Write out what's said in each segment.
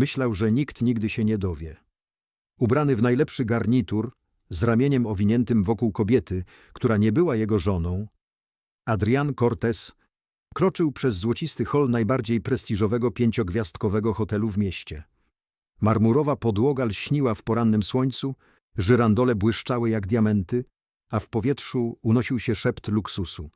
Myślał, że nikt nigdy się nie dowie. Ubrany w najlepszy garnitur, z ramieniem owiniętym wokół kobiety, która nie była jego żoną, Adrian Cortés kroczył przez złocisty hol najbardziej prestiżowego pięciogwiazdkowego hotelu w mieście. Marmurowa podłoga lśniła w porannym słońcu, żyrandole błyszczały jak diamenty, a w powietrzu unosił się szept luksusu.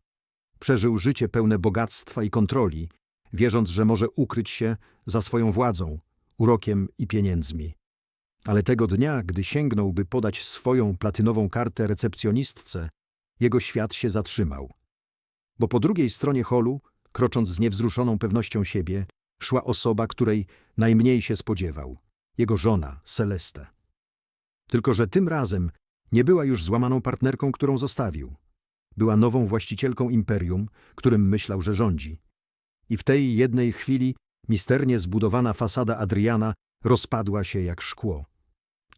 Przeżył życie pełne bogactwa i kontroli, wierząc, że może ukryć się za swoją władzą, urokiem i pieniędzmi. Ale tego dnia, gdy sięgnął, by podać swoją platynową kartę recepcjonistce, jego świat się zatrzymał. Bo po drugiej stronie holu, krocząc z niewzruszoną pewnością siebie, szła osoba, której najmniej się spodziewał. Jego żona, Celeste. Tylko, że tym razem nie była już złamaną partnerką, którą zostawił. Była nową właścicielką imperium, którym myślał, że rządzi. I w tej jednej chwili misternie zbudowana fasada Adriana rozpadła się jak szkło.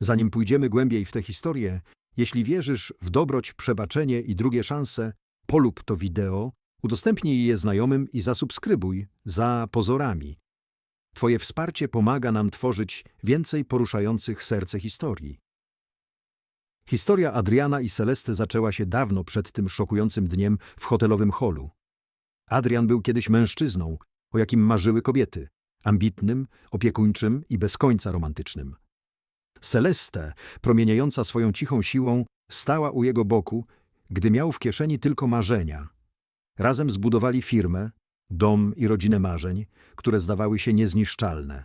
Zanim pójdziemy głębiej w tę historię, jeśli wierzysz w dobroć, przebaczenie i drugie szanse, polub to wideo, udostępnij je znajomym i zasubskrybuj za pozorami. Twoje wsparcie pomaga nam tworzyć więcej poruszających serce historii. Historia Adriana i Celesty zaczęła się dawno przed tym szokującym dniem w hotelowym holu. Adrian był kiedyś mężczyzną, o jakim marzyły kobiety, ambitnym, opiekuńczym i bez końca romantycznym. Celeste, promieniejąca swoją cichą siłą, stała u jego boku, gdy miał w kieszeni tylko marzenia. Razem zbudowali firmę, dom i rodzinę marzeń, które zdawały się niezniszczalne.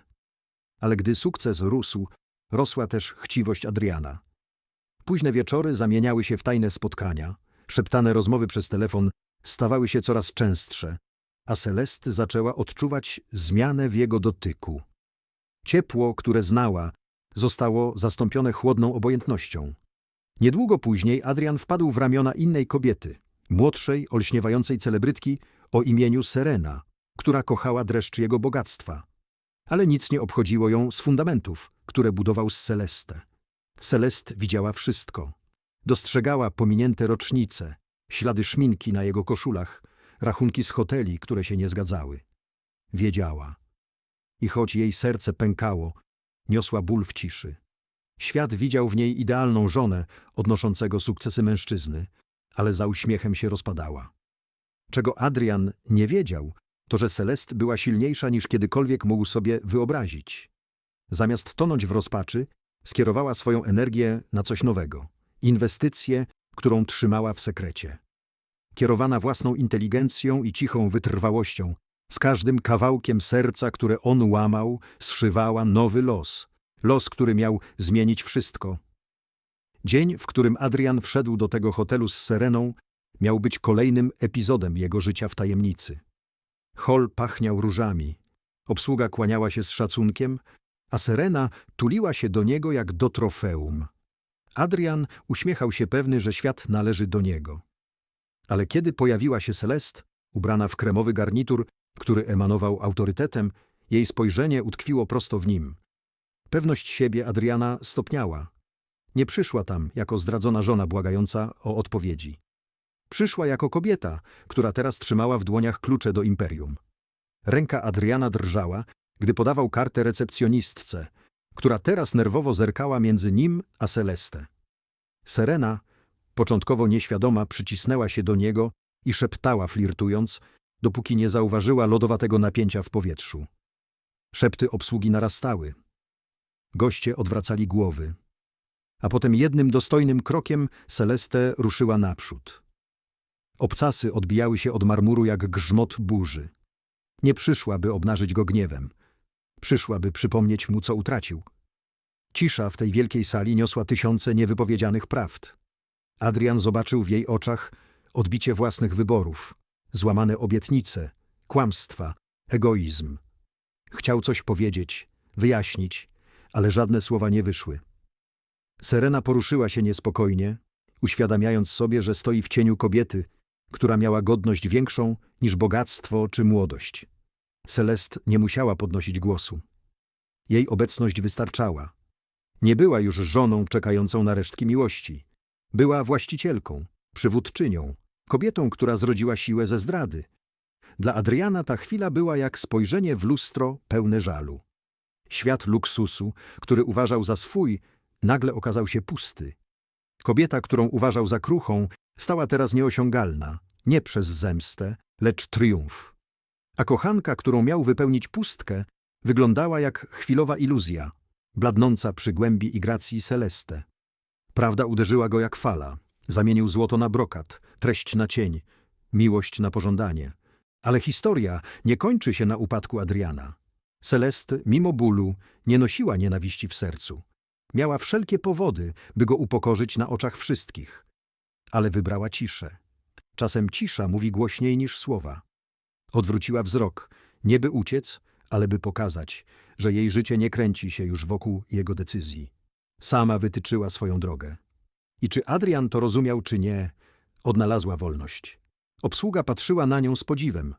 Ale gdy sukces rósł, rosła też chciwość Adriana. Późne wieczory zamieniały się w tajne spotkania, szeptane rozmowy przez telefon stawały się coraz częstsze, a Celeste zaczęła odczuwać zmianę w jego dotyku. Ciepło, które znała, zostało zastąpione chłodną obojętnością. Niedługo później Adrian wpadł w ramiona innej kobiety, młodszej, olśniewającej celebrytki o imieniu Serena, która kochała dreszcz jego bogactwa. Ale nic nie obchodziło ją z fundamentów, które budował z Celeste. Celest widziała wszystko. Dostrzegała pominięte rocznice, ślady szminki na jego koszulach, rachunki z hoteli, które się nie zgadzały. Wiedziała. I choć jej serce pękało, niosła ból w ciszy. Świat widział w niej idealną żonę odnoszącego sukcesy mężczyzny, ale za uśmiechem się rozpadała. Czego Adrian nie wiedział, to że Celest była silniejsza niż kiedykolwiek mógł sobie wyobrazić. Zamiast tonąć w rozpaczy, skierowała swoją energię na coś nowego inwestycję, którą trzymała w sekrecie. Kierowana własną inteligencją i cichą wytrwałością, z każdym kawałkiem serca, które on łamał, zszywała nowy los. Los, który miał zmienić wszystko. Dzień, w którym Adrian wszedł do tego hotelu z Sereną, miał być kolejnym epizodem jego życia w tajemnicy. Hol pachniał różami. Obsługa kłaniała się z szacunkiem, a Serena tuliła się do niego jak do trofeum. Adrian uśmiechał się pewny, że świat należy do niego. Ale kiedy pojawiła się Celest, ubrana w kremowy garnitur, który emanował autorytetem, jej spojrzenie utkwiło prosto w nim. Pewność siebie Adriana stopniała. Nie przyszła tam jako zdradzona żona błagająca o odpowiedzi. Przyszła jako kobieta, która teraz trzymała w dłoniach klucze do imperium. Ręka Adriana drżała, gdy podawał kartę recepcjonistce, która teraz nerwowo zerkała między nim a Celeste. Serena, początkowo nieświadoma, przycisnęła się do niego i szeptała flirtując, dopóki nie zauważyła lodowatego napięcia w powietrzu. Szepty obsługi narastały. Goście odwracali głowy. A potem jednym dostojnym krokiem Celeste ruszyła naprzód. Obcasy odbijały się od marmuru jak grzmot burzy. Nie przyszła, by obnażyć go gniewem. Przyszła, by przypomnieć mu, co utracił. Cisza w tej wielkiej sali niosła tysiące niewypowiedzianych prawd. Adrian zobaczył w jej oczach odbicie własnych wyborów, złamane obietnice, kłamstwa, egoizm. Chciał coś powiedzieć, wyjaśnić, ale żadne słowa nie wyszły. Serena poruszyła się niespokojnie, uświadamiając sobie, że stoi w cieniu kobiety, która miała godność większą niż bogactwo czy młodość. Celest nie musiała podnosić głosu. Jej obecność wystarczała. Nie była już żoną czekającą na resztki miłości. Była właścicielką, przywódczynią, kobietą, która zrodziła siłę ze zdrady. Dla Adriana ta chwila była jak spojrzenie w lustro pełne żalu. Świat luksusu, który uważał za swój, nagle okazał się pusty. Kobieta, którą uważał za kruchą, stała teraz nieosiągalna, nie przez zemstę, lecz triumf. A kochanka, którą miał wypełnić pustkę, wyglądała jak chwilowa iluzja, bladnąca przy głębi i gracji Celeste. Prawda uderzyła go jak fala, zamienił złoto na brokat, treść na cień, miłość na pożądanie. Ale historia nie kończy się na upadku Adriana. Celeste, mimo bólu, nie nosiła nienawiści w sercu. Miała wszelkie powody, by go upokorzyć na oczach wszystkich. Ale wybrała ciszę. Czasem cisza mówi głośniej niż słowa. Odwróciła wzrok, nie by uciec, ale by pokazać, że jej życie nie kręci się już wokół jego decyzji. Sama wytyczyła swoją drogę. I czy Adrian to rozumiał, czy nie, odnalazła wolność. Obsługa patrzyła na nią z podziwem.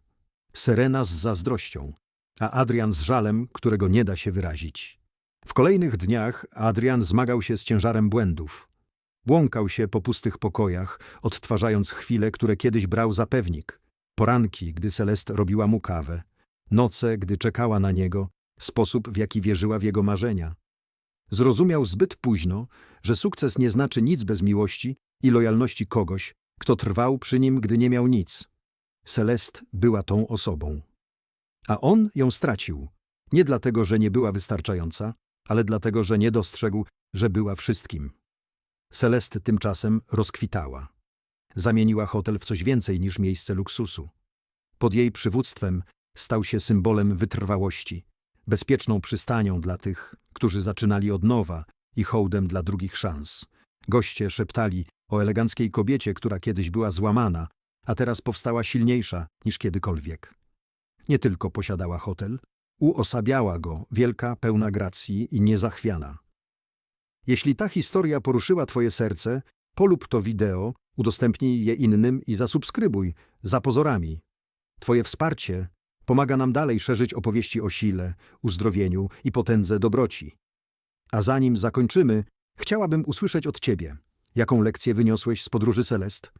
Serena z zazdrością, a Adrian z żalem, którego nie da się wyrazić. W kolejnych dniach Adrian zmagał się z ciężarem błędów. Błąkał się po pustych pokojach, odtwarzając chwile, które kiedyś brał za pewnik. Poranki, gdy Celeste robiła mu kawę. Noce, gdy czekała na niego. Sposób, w jaki wierzyła w jego marzenia. Zrozumiał zbyt późno, że sukces nie znaczy nic bez miłości i lojalności kogoś, kto trwał przy nim, gdy nie miał nic. Celeste była tą osobą. A on ją stracił. Nie dlatego, że nie była wystarczająca, ale dlatego, że nie dostrzegł, że była wszystkim. Celeste tymczasem rozkwitała. Zamieniła hotel w coś więcej niż miejsce luksusu. Pod jej przywództwem stał się symbolem wytrwałości, bezpieczną przystanią dla tych, którzy zaczynali od nowa i hołdem dla drugich szans. Goście szeptali o eleganckiej kobiecie, która kiedyś była złamana, a teraz powstała silniejsza niż kiedykolwiek. Nie tylko posiadała hotel, uosabiała go, wielka, pełna gracji i niezachwiana. Jeśli ta historia poruszyła Twoje serce, polub to wideo, udostępnij je innym i zasubskrybuj, za pozorami. Twoje wsparcie pomaga nam dalej szerzyć opowieści o sile, uzdrowieniu i potędze dobroci. A zanim zakończymy, chciałabym usłyszeć od Ciebie, jaką lekcję wyniosłeś z podróży Celest.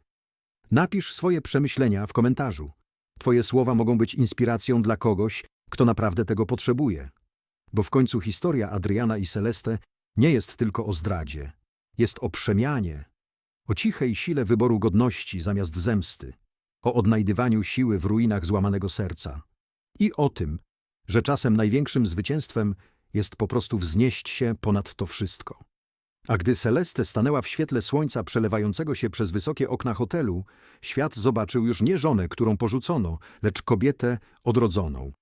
Napisz swoje przemyślenia w komentarzu. Twoje słowa mogą być inspiracją dla kogoś, kto naprawdę tego potrzebuje. Bo w końcu historia Adriana i Celeste nie jest tylko o zdradzie. Jest o przemianie, o cichej sile wyboru godności zamiast zemsty, o odnajdywaniu siły w ruinach złamanego serca i o tym, że czasem największym zwycięstwem jest po prostu wznieść się ponad to wszystko. A gdy Celeste stanęła w świetle słońca przelewającego się przez wysokie okna hotelu, świat zobaczył już nie żonę, którą porzucono, lecz kobietę odrodzoną.